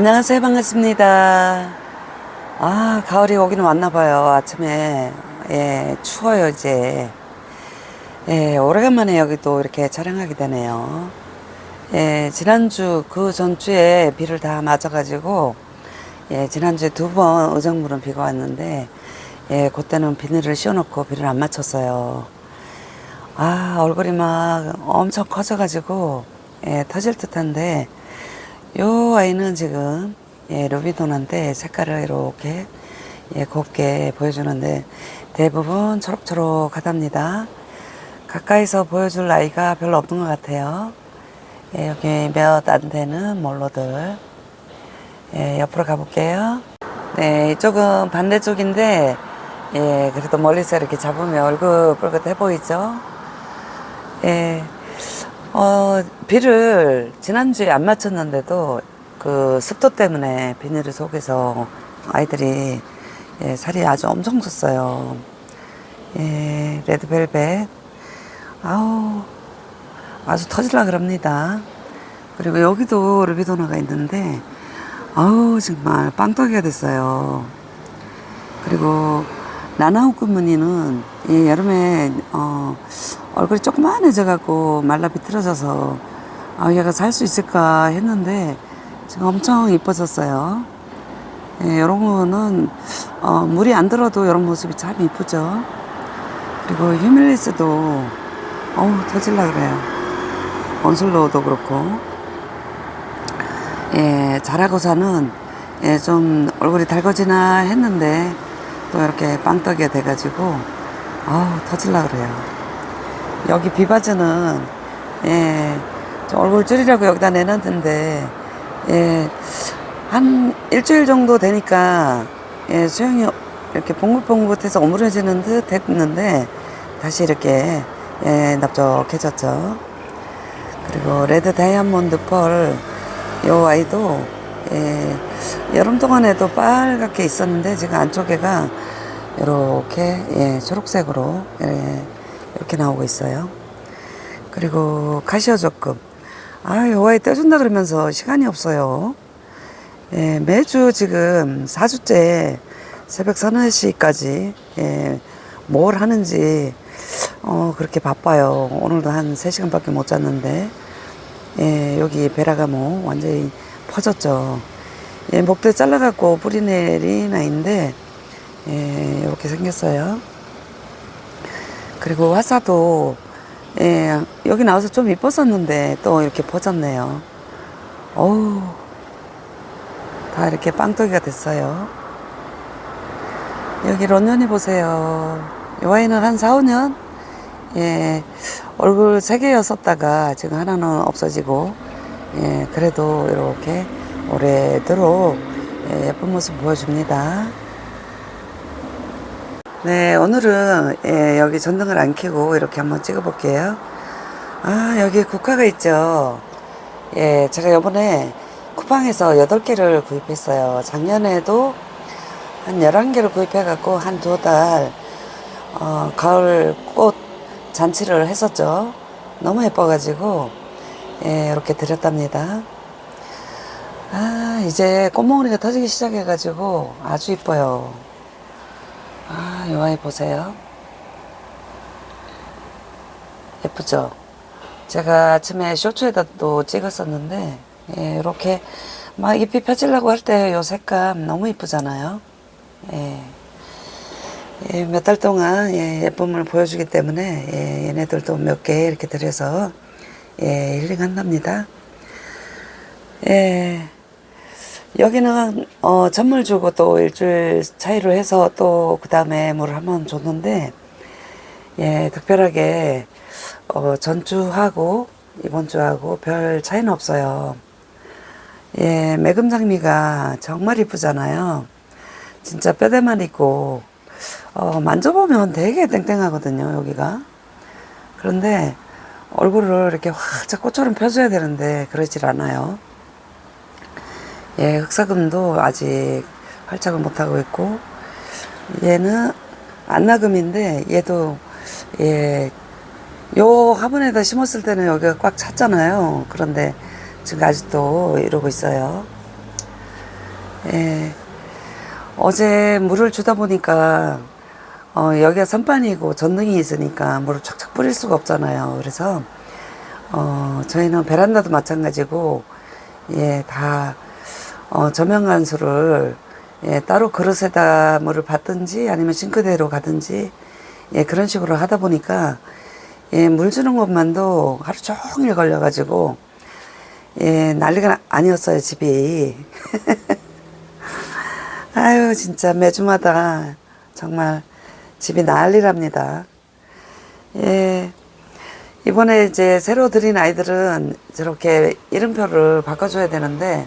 안녕하세요. 반갑습니다. 아, 가을이 오기는 왔나 봐요. 아침에. 예, 추워요, 이제. 예, 오래간만에 여기 또 이렇게 촬영하게 되네요. 예, 지난주, 그 전주에 비를 다 맞아가지고, 예, 지난주에 두 번 의정부른 비가 왔는데, 예, 그때는 비닐을 씌워놓고 비를 안 맞췄어요. 아, 얼굴이 막 엄청 커져가지고, 예, 터질 듯한데, 요 아이는 지금, 예, 루비돈한테 색깔을 이렇게, 예, 곱게 보여주는데, 대부분 초록초록하답니다. 가까이서 보여줄 아이가 별로 없는 것 같아요. 예, 여기 몇 안 되는 몰로들. 예, 옆으로 가볼게요. 네, 이쪽은 반대쪽인데, 예, 그래도 멀리서 이렇게 잡으면 얼굴뻘긋해 보이죠? 예, 어, 비를 지난주에 안 맞췄는데도 그 습도 때문에 비닐을 속에서 아이들이 예, 살이 아주 엄청 쪘어요. 예, 레드벨벳. 아우, 아주 터질라 그럽니다. 그리고 여기도 루비도나가 있는데, 아우, 정말 빵떡이가 됐어요. 그리고 나나우크 무늬는 이 여름에 어, 얼굴이 조그만해져갖고 말라 비틀어져서 아, 얘가 살 수 있을까 했는데 지금 엄청 이뻐졌어요. 예, 이런 거는 어, 물이 안 들어도 이런 모습이 참 이쁘죠. 그리고 휴밀리스도 어우 터질라 그래요. 원슬로우도 그렇고 예, 자라고사는 예, 좀 얼굴이 달궈지나 했는데 또 이렇게 빵떡이가 돼가지고 아우 터질라 그래요. 여기 비바즈는 예, 좀 얼굴 줄이려고 여기다 내놨는데 예, 한 일주일 정도 되니까 예, 수영이 이렇게 봉긋봉긋해서 오므려지는 듯 했는데 다시 이렇게 예, 납작해졌죠. 그리고 레드 다이아몬드 펄, 요 아이도, 예, 여름 동안에도 빨갛게 있었는데, 지금 안쪽에가 이렇게, 예, 초록색으로, 예, 이렇게 나오고 있어요. 그리고 카시오 조금. 아, 요 아이 떼준다 그러면서 시간이 없어요. 예, 매주 지금 4주째 새벽 서너 시까지, 예, 뭘 하는지, 어, 그렇게 바빠요. 오늘도 한 3시간밖에 못 잤는데, 예, 여기 베라가모 완전히 퍼졌죠. 예, 목대 잘라갖고 뿌리 내린 아이인데, 예, 이렇게 생겼어요. 그리고 화사도, 예, 여기 나와서 좀 이뻤었는데, 또 이렇게 퍼졌네요. 어우, 다 이렇게 빵떡이가 됐어요. 여기 런년이 보세요. 이 와인은 한 4, 5년? 예, 얼굴 세 개였었다가 지금 하나는 없어지고, 예, 그래도 이렇게 오래도록 예, 예쁜 모습 보여줍니다. 네, 오늘은 예, 여기 전등을 안 켜고 이렇게 한번 찍어 볼게요. 아, 여기 국화가 있죠. 예, 제가 요번에 쿠팡에서 8개를 구입했어요. 작년에도 한 11개를 구입해갖고 한 두 달, 어, 가을 꽃 잔치를 했었죠. 너무 예뻐가지고, 예, 이렇게 드렸답니다. 아, 이제 꽃몽우리가 터지기 시작해가지고 아주 이뻐요. 아, 요 아이 보세요. 예쁘죠? 제가 아침에 쇼츠에다도 찍었었는데, 예, 이렇게 막 잎이 펴지려고 할 때 요 색감 너무 이쁘잖아요. 예. 예, 몇 달 동안 예, 예쁨을 보여주기 때문에 예, 얘네들도 몇 개 이렇게 들여서 예, 힐링한답니다. 예, 여기는 어, 전물 주고 또 일주일 차이로 해서 또 그 다음에 물을 한 번 줬는데 예, 특별하게 어, 전주하고 이번 주하고 별 차이는 없어요. 예, 매금장미가 정말 이쁘잖아요. 진짜 뼈대만 있고 어, 만져보면 되게 땡땡하거든요, 여기가. 그런데 얼굴을 이렇게 활짝 꽃처럼 펴줘야 되는데 그러질 않아요. 예, 흑사금도 아직 활짝을 못하고 있고 얘는 안나금인데 얘도 예, 요 화분에다 심었을 때는 여기가 꽉 찼잖아요. 그런데 지금 아직도 이러고 있어요. 예. 어제 물을 주다 보니까 어, 여기가 선반이고 전등이 있으니까 물을 쫙쫙 뿌릴 수가 없잖아요. 그래서 어, 저희는 베란다도 마찬가지고 예, 다 어, 저명간수를 예, 따로 그릇에다 물을 받든지 아니면 싱크대로 가든지 예, 그런 식으로 하다 보니까 예, 물 주는 것만도 하루 종일 걸려가지고 예, 난리가 아니었어요, 집이. 아유, 진짜 매주마다 정말 집이 난리랍니다. 예. 이번에 이제 새로 들인 아이들은 저렇게 이름표를 바꿔줘야 되는데,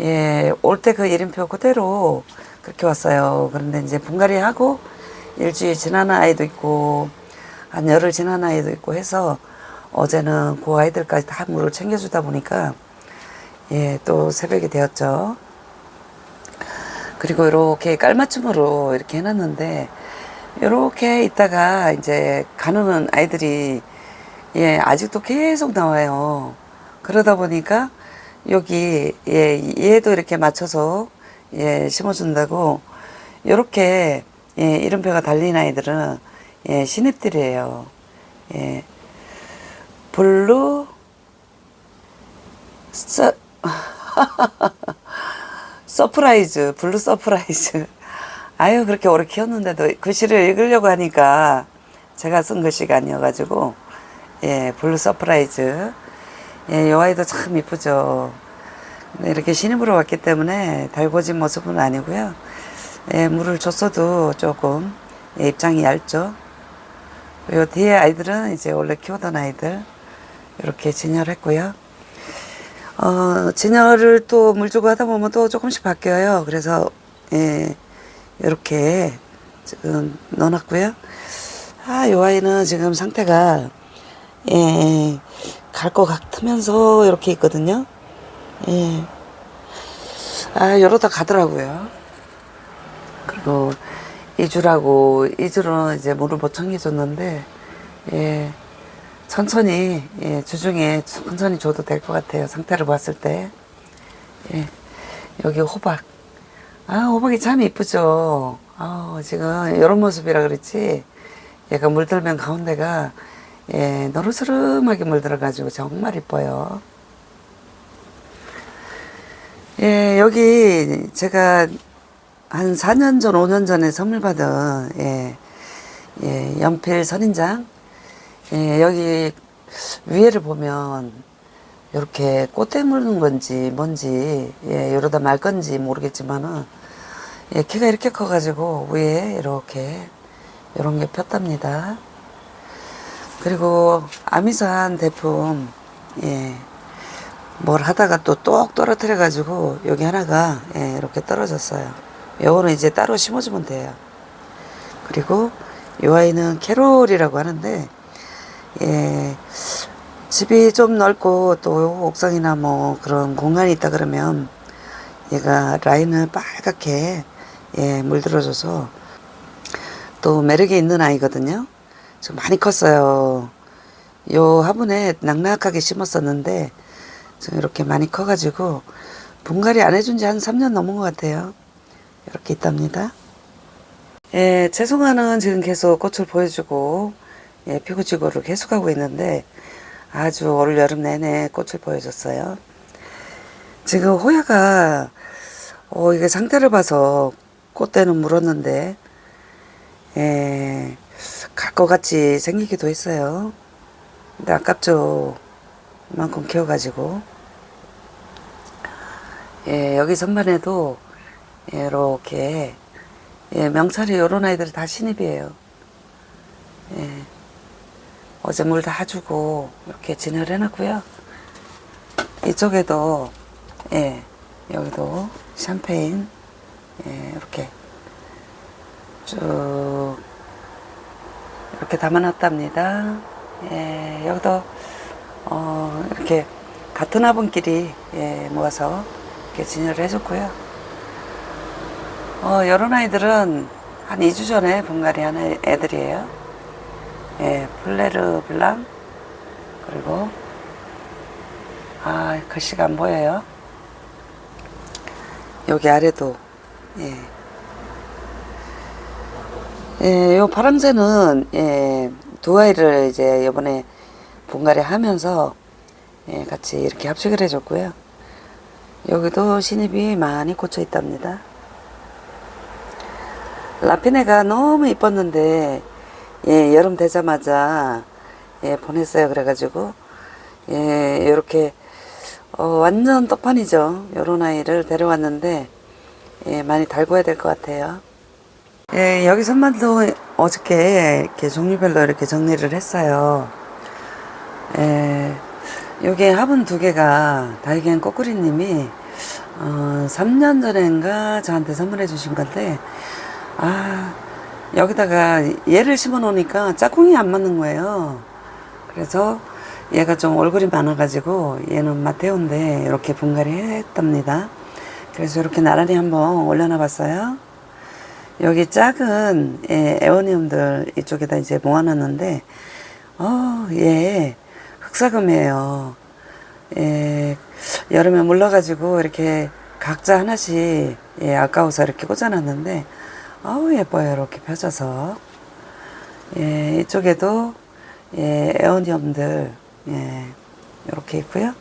예, 올 때 그 이름표 그대로 그렇게 왔어요. 그런데 이제 분갈이 하고 일주일 지난 아이도 있고, 한 열흘 지난 아이도 있고 해서 어제는 그 아이들까지 다 물을 챙겨주다 보니까, 예, 또 새벽이 되었죠. 그리고 이렇게 깔맞춤으로 이렇게 해놨는데 이렇게 있다가 이제 가는 아이들이 예 아직도 계속 나와요. 그러다 보니까 여기 예 얘도 이렇게 맞춰서 예 심어준다고 이렇게 예 이름표가 달린 아이들은 예 신입들이에요. 예 블루 서 서프라이즈, 블루 서프라이즈. 아유, 그렇게 오래 키웠는데도 글씨를 읽으려고 하니까 제가 쓴 글씨가 아니어가지고, 예, 블루 서프라이즈. 예, 요 아이도 참 이쁘죠. 이렇게 신입으로 왔기 때문에 달궈진 모습은 아니고요. 예, 물을 줬어도 조금 예, 입장이 얇죠. 요 뒤에 아이들은 이제 원래 키우던 아이들 이렇게 진열했고요. 어, 진열을 또 물 주고 하다 보면 또 조금씩 바뀌어요. 그래서, 예, 이렇게 지금 넣어놨고요. 아, 요 아이는 지금 상태가, 예, 갈 것 같으면서 이렇게 있거든요. 예. 아, 이러다 가더라고요. 그리고 이주라고, 이주로는 이제 물을 못 챙겨줬는데, 예. 천천히 예, 주중에 천천히 줘도 될 것 같아요. 상태를 봤을 때. 예, 여기 호박. 아 호박이 참 이쁘죠. 아 지금 이런 모습이라 그랬지. 얘가 물들면 가운데가 예, 노르스름하게 물들어가지고 정말 이뻐요. 예, 여기 제가 한 4년 전, 5년 전에 선물 받은 예, 예, 연필 선인장 예, 여기 위에를 보면 이렇게 꽃대 물는 건지 뭔지 예, 이러다 말 건지 모르겠지만은 예, 키가 이렇게 커가지고 위에 이렇게 이런 게 폈답니다. 그리고 아미산 제품 예, 뭘 하다가 또 똑 떨어뜨려 가지고 여기 하나가 예, 이렇게 떨어졌어요. 요거는 이제 따로 심어주면 돼요. 그리고 이 아이는 캐롤이라고 하는데 예, 집이 좀 넓고 또 옥상이나 뭐 그런 공간이 있다 그러면 얘가 라인을 빨갛게 예, 물들어줘서 또 매력이 있는 아이거든요. 지금 많이 컸어요. 요 화분에 낙낙하게 심었었는데 지금 이렇게 많이 커가지고 분갈이 안 해준 지 한 3년 넘은 것 같아요. 이렇게 있답니다. 예, 채송화는 지금 계속 꽃을 보여주고 예, 피구지구를 계속하고 있는데 아주 올 여름 내내 꽃을 보여줬어요. 지금 호야가 어, 이게 상태를 봐서 꽃대는 물었는데 예, 갈 것 같이 생기기도 했어요. 근데 아깝죠. 이만큼 키워가지고 예, 여기 선반에도 예, 이렇게 예, 명찰이 요런 아이들이 다 신입이에요. 예. 어제 물 다 주고 이렇게 진열 해 놨고요. 이쪽에도 예 여기도 샴페인 예 이렇게 쭉 이렇게 담아놨답니다. 예 여기도 어 이렇게 같은 화분끼리 예 모아서 이렇게 진열을 해줬고요. 어 이런 아이들은 한 2주 전에 분갈이 한 애들이에요. 예, 플레르 블랑 그리고 아 글씨가 안 보여요. 여기 아래도 예. 예, 요 파랑새는 예, 두 아이를 이제 이번에 분갈이 하면서 예, 같이 이렇게 합식을 해줬고요. 여기도 신입이 많이 꽂혀 있답니다. 라피네가 너무 이뻤는데 예, 여름 되자마자 예, 보냈어요. 그래가지고 예, 이렇게 어, 완전 떡판이죠. 요런 아이를 데려왔는데 예, 많이 달궈야 될 것 같아요. 예, 여기 선반도 어저께 이렇게 종류별로 이렇게 정리를 했어요. 예, 여기 화분 두 개가 다이겐 꼬꾸리님이 어, 3년 전인가 저한테 선물해 주신 건데 아 여기다가 얘를 심어 놓으니까 짝꿍이 안 맞는 거예요. 그래서 얘가 좀 얼굴이 많아가지고 얘는 마테오인데 이렇게 분갈이 했답니다. 그래서 이렇게 나란히 한번 올려놔 봤어요. 여기 작은 예, 에오니움들 이쪽에다 이제 모아놨는데 어, 얘 흑사금이에요. 예, 여름에 물러가지고 이렇게 각자 하나씩 예, 아까워서 이렇게 꽂아놨는데 아우 예뻐요 이렇게 펴져서 예, 이쪽에도 예, 에오니움들 예, 이렇게 있고요.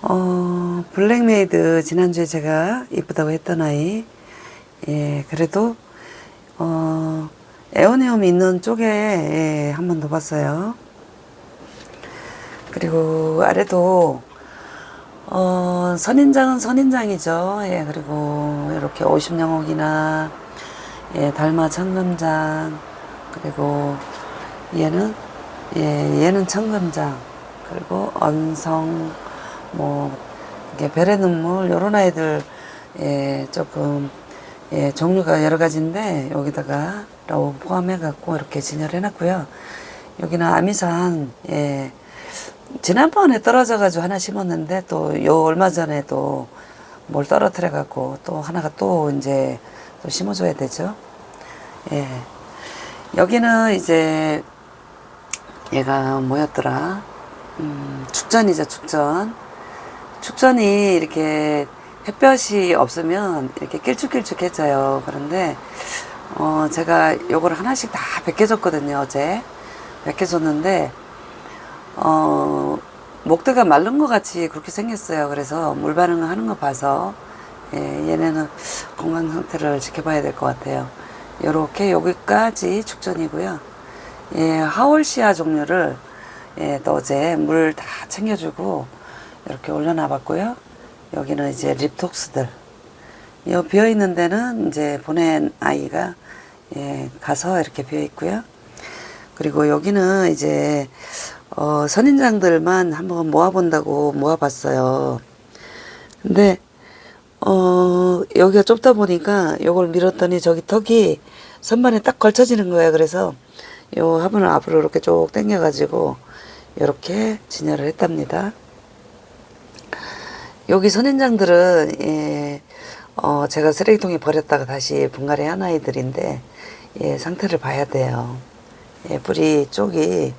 어, 블랙메이드 지난주에 제가 이쁘다고 했던 아이 예, 그래도 어, 에오니움 있는 쪽에 예, 한번더 봤어요. 그리고 아래도 어, 선인장은 선인장이죠. 예, 그리고 이렇게 오십영옥이나 예, 달마 청금장 그리고 얘는 예, 얘는 청금장 그리고 언성 뭐 이게 별의 눈물 요런 아이들 예, 조금 예, 종류가 여러 가지인데 여기다가 라우 포함해 갖고 이렇게 진열해 놨고요. 여기는 아미산 예, 지난번에 떨어져 가지고 하나 심었는데 또 요 얼마 전에 또 뭘 떨어뜨려 갖고 또 하나가 또 이제 또 심어 줘야 되죠. 예. 여기는 이제 얘가 뭐였더라? 음, 축전이죠, 축전. 축전이 이렇게 햇볕이 없으면 이렇게 길쭉길쭉해져요. 그런데 어, 제가 요걸 하나씩 다 벗겨줬거든요, 어제. 벗겨줬는데 어, 목대가 마른 것 같이 그렇게 생겼어요. 그래서 물 반응을 하는 거 봐서 예, 얘네는 건강 상태를 지켜봐야 될 것 같아요. 요렇게 여기까지 축전이고요. 예, 하월시아 종류를 예, 또 어제 물 다 챙겨주고 이렇게 올려놔 봤고요. 여기는 이제 립톡스들. 이 비어 있는 데는 이제 보낸 아이가 예, 가서 이렇게 비어 있고요. 그리고 여기는 이제 어, 선인장들만 한번 모아본다고 모아봤어요. 근데 어, 여기가 좁다 보니까 요걸 밀었더니 저기 턱이 선반에 딱 걸쳐지는 거예요. 그래서 요 화분을 앞으로 이렇게 쭉 당겨가지고 이렇게 진열을 했답니다. 여기 선인장들은 예, 어, 제가 쓰레기통에 버렸다가 다시 분갈이 한 아이들인데 예, 상태를 봐야 돼요. 예, 뿌리 쪽이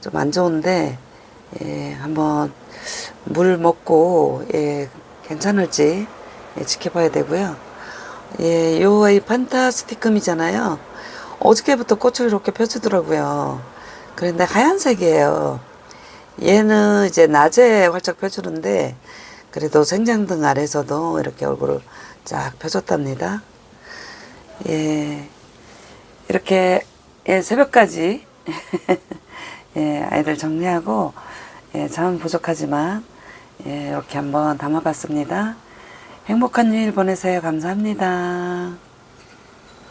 좀 안 좋은데 예, 한번 물 먹고 예, 괜찮을지 예, 지켜봐야 되고요. 예, 요 아이 판타스티금이잖아요. 어저께부터 꽃을 이렇게 펴주더라고요. 그런데 하얀색이에요. 얘는 이제 낮에 활짝 펴주는데 그래도 생장등 아래서도 이렇게 얼굴을 쫙 펴줬답니다. 예, 이렇게 예, 새벽까지 예, 아이들 정리하고 예, 잠은 부족하지만 예, 이렇게 한번 담아봤습니다. 행복한 일일 보내세요. 감사합니다.